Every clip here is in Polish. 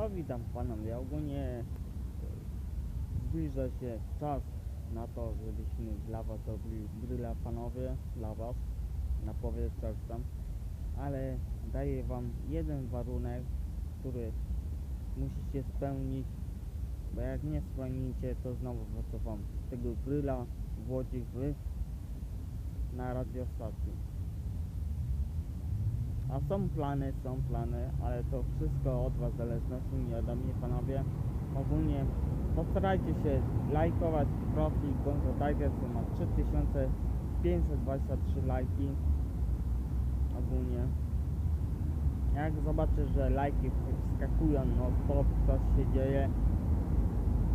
No witam panowie, ogólnie e, zbliża się czas na to, żebyśmy dla was zrobili gryla panowie, dla was, na powiedz tam, ale daję wam jeden warunek, który musicie spełnić, bo jak nie spełnicie, to znowu wam tego gryla w Łodzi wy na radiostacji. A są plany, są plany, ale to wszystko od Was w zależności, nie ode mnie panowie. Ogólnie postarajcie się lajkować profil Gonzo Tiger, który ma 3523 lajki. Ogólnie. Jak zobaczę, że lajki wskakują no stop, coś się dzieje,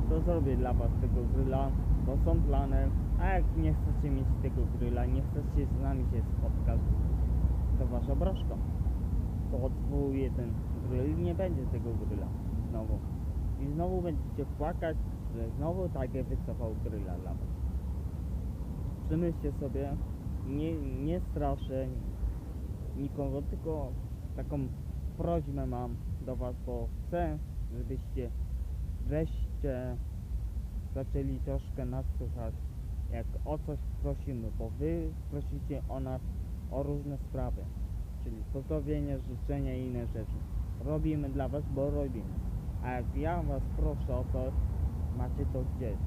to zrobię dla Was tego gryla, bo są plany. A jak nie chcecie mieć tego gryla, nie chcecie z nami się spotkać, to wasza broszka. To odwołuje ten grill nie będzie tego grilla znowu. I znowu będziecie płakać, że znowu takie wycofał grilla dla was. Przemyślcie sobie, nie, nie straszę nikogo, tylko taką prośbę mam do was, bo chcę, żebyście wreszcie zaczęli troszkę nas słuchać, jak o coś prosimy, bo wy prosicie o nas o różne sprawy, czyli pozdrowienia, życzenia i inne rzeczy. Robimy dla was, bo robimy. A jak ja was proszę o coś, macie to gdzieś.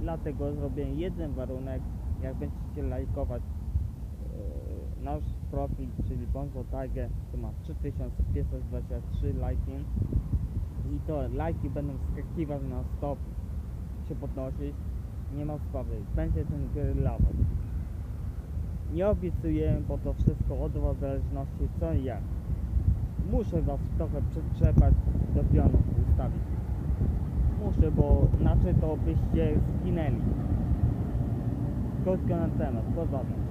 Dlatego zrobię jeden warunek, jak będziecie lajkować yy, nasz profil, czyli Bonzo Tiger, to ma 3523 lajki i to lajki będą skakiwać na stop, się podnosić, nie ma sprawy, będzie ten grylować. Nie obiecuję, bo to wszystko od was w zależności co i jak. Muszę was trochę przytrzepać do pionu ustawić. Muszę, bo inaczej to byście zginęli. Krótko na temat, poza tym.